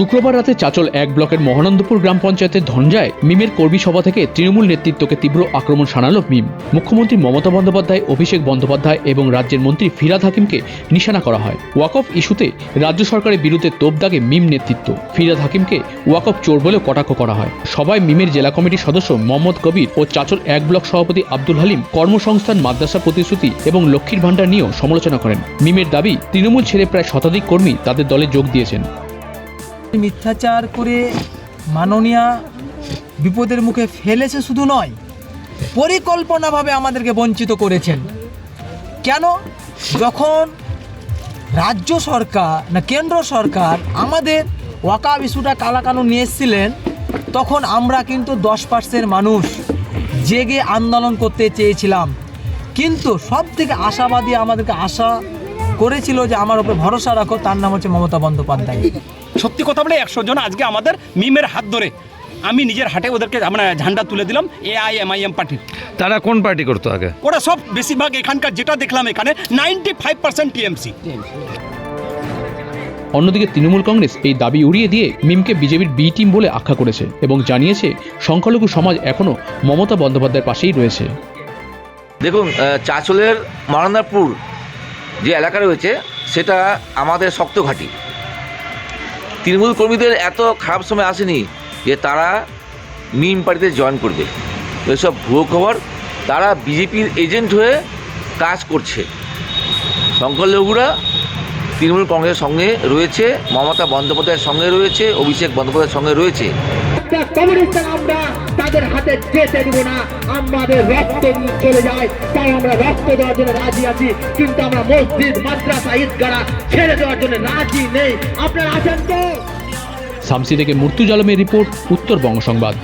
শুক্রবার রাতে চাচল এক ব্লকের মহানন্দপুর গ্রাম পঞ্চায়েতের ধনজায় মিমের কর্মী সভা থেকে তৃণমূল নেতৃত্বকে তীব্র আক্রমণ শানালো মিম। মুখ্যমন্ত্রী মমতা বন্দ্যোপাধ্যায়, অভিষেক বন্দ্যোপাধ্যায় এবং রাজ্যের মন্ত্রী ফিরাদ হাকিমকে নিশানা করা হয়। ওয়াকফ ইস্যুতে রাজ্য সরকারের বিরুদ্ধে তোপ দাগে মিম নেতৃত্ব। ফিরাদ হাকিমকে ওয়াকফ চোর বলেও কটাক্ষ করা হয়। সবাই মিমের জেলা কমিটির সদস্য মোহাম্মদ কবির ও চাচল এক ব্লক সভাপতি আব্দুল হালিম কর্মসংস্থান, মাদ্রাসা প্রতিশ্রুতি এবং লক্ষ্মীর ভাণ্ডার নিয়েও সমালোচনা করেন। মিমের দাবি, তৃণমূল ছেড়ে প্রায় শতাধিক কর্মী তাদের দলে যোগ দিয়েছেন। মিথ্যাচার করে মাননীয়া বিপদের মুখে ফেলেছে শুধু নয়, পরিকল্পনাভাবে আমাদেরকে বঞ্চিত করেছেন। কেন? যখন রাজ্য সরকার না কেন্দ্র সরকার আমাদের ওয়াকাব ইস্যুটা কালাকানু নিয়ে এসেছিলেন, তখন আমরা কিন্তু দশ পার্সেন্ট মানুষ জেগে আন্দোলন করতে চেয়েছিলাম। কিন্তু সব থেকে আশাবাদী আমাদেরকে আশা করেছিল যে আমার উপরে ভরসা রাখো তার নাম হচ্ছে মমতা বন্দ্যোপাধ্যায়। সত্যি কথা বলে একশো জন আজকে আমাদের মিমের হাত ধরে আমি নিজের হাটে ওদেরকে মানে ঝান্ডা তুলে দিলাম A I M I M পার্টির। তারা কোন পার্টি করতো আগে? ওরা সব বেশিরভাগ এখানকার যেটা দেখলাম এখানে নাইনটি ফাইভ পার্সেন্ট টিএমসি। অন্যদিকে তৃণমূল কংগ্রেস এই দাবি উড়িয়ে দিয়ে মিমকে বিজেপির বি টিম বলে আখ্যা করেছে এবং জানিয়েছে সংখ্যালঘু সমাজ এখনও মমতা বন্দ্যোপাধ্যায়ের পাশেই রয়েছে। দেখুন আহ, চাঁচলের মহানন্দাপুর যে এলাকা রয়েছে, সেটা আমাদের শক্ত ঘাঁটি। তৃণমূল কর্মীদের এত খারাপ সময় আসেনি যে তারা মিম পার্টিতে জয়েন করবে। এসব ভুয়ো খবর, তারা বিজেপির এজেন্ট হয়ে কাজ করছে। সংখ্যালঘুরা তৃণমূল কংগ্রেসের সঙ্গে রয়েছে, মমতা বন্দ্যোপাধ্যায়ের সঙ্গে রয়েছে, অভিষেক বন্দ্যোপাধ্যায়ের সঙ্গে রয়েছে। তাদের হাতে যেতে দিব না। আমাদের রক্ত চলে যায়। তাই আমরা রক্ত দেওয়ার জন্য রাজি আছি। কিন্তু আমরা মসজিদ, মাদ্রাসা ঈদগারা ছেড়ে দেওয়ার জন্য রাজি নেই। আপনারা আছেন তো। শামসি থেকে মূর্তুজালমের রিপোর্ট, উত্তরবঙ্গ সংবাদ।